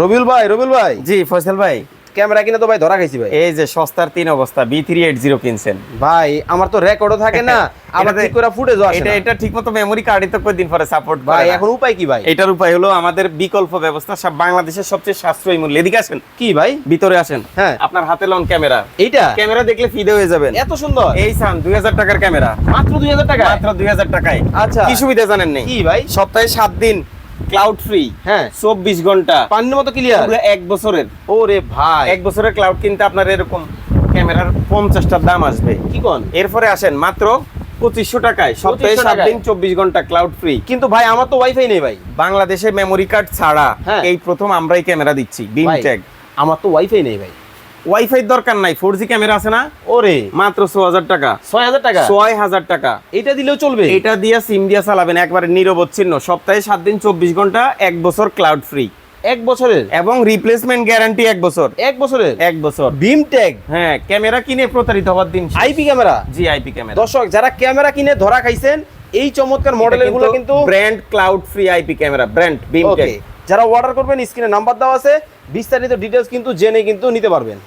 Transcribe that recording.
রবিউল ভাই রবিউল ভাই। জি ফয়সাল ভাই। ক্যামেরা কিনে তো ভাই ধরা খাইছি ভাই। এই যে সস্তার তিন অবস্থা বি থ্রি এইট জিরো কিনছেন। ভাই আমার তো রেকর্ডও থাকে না এটাতে- ঠিক করে ফুটেজও আসে এটা। এটা ঠিকমতো মেমোরি কার্ডই তো কয়েকদিন পরে সাপোর্ট ভাই এখন উপায় কি ভাই? এটার উপায় হলো আমাদের বিকল্প ব্যবস্থা সব বাংলাদেশের সবচেয়ে সাশ্রয়ী মূল্য। এদিকে আসেন। কি ভাই? ভিতরে আসেন। হ্যাঁ। আপনার হাতে লন ক্যামেরা এইটা? ক্যামেরা দেখলে ফিদে হয়ে যাবেন। এত সুন্দর। এই সান দুই হাজার টাকার ক্যামেরা মাত্র দুই হাজার টাকা মাত্র দুই হাজার টাকায়। আচ্ছা। কি সুবিধা জানেন নেই? কি ভাই? সপ্তাহে সাত দিন ক্লাউড ফ্রি হ্যাঁ। চব্বিশ ঘণ্টা। পানির মতো ক্লিয়ার এক বছরের। ওরে ভাই। এক বছরের ক্লাউড কিনতে আপনার এরকম ক্যামেরার পঞ্চাশটার দাম আসবে। কি কোন? এরপরে আসেন মাত্র পঁচিশশো টাকায়। সপ্তাহে সাত দিন চব্বিশ ঘণ্টা ক্লাউড ফ্রি কিন্তু ভাই আমার তো ওয়াইফাই নেই ভাই। বাংলাদেশে মেমোরি কার্ড ছাড়া হ্যাঁ। এই প্রথম আমরাই ক্যামেরা দিচ্ছি ভাই, বিমটেক আমার তো ওয়াইফাই নেই ভাই। ওয়াইফাই দরকার নাই ফোর জি ক্যামেরা আছে না? ওরে। মাত্র ছ হাজার টাকা। ছয় হাজার টাকা? ছয় হাজার টাকা। এটা দিলেও চলবে? এটা দিয়ে সিম দিয়ে চালাবেন একবারে নিরবচ্ছিন্ন সপ্তাহে সাত দিন চব্বিশ ঘণ্টা এক বছর ক্লাউড ফ্রি এক বছরের? এবং রিপ্লেসমেন্ট গ্যারান্টি এক বছর। এক বছরের? এক বছর। বিম ট্যাগ হ্যাঁ ক্যামেরা কিনে প্রতারিত হওয়ার দিন IP camera G IP camera দর্শক যারা ক্যামেরা কিনে ধরা খাইছেন এই চমৎকার মডেলেরগুলো কিন্তু brand cloud free IP camera brand Beamtech okay যারা অর্ডার করবেন স্ক্রিনে নাম্বার দেওয়া আছে। বিস্তারিত ডিটেলস কিন্তু জেনে কিন্তু নিতে পারবেন।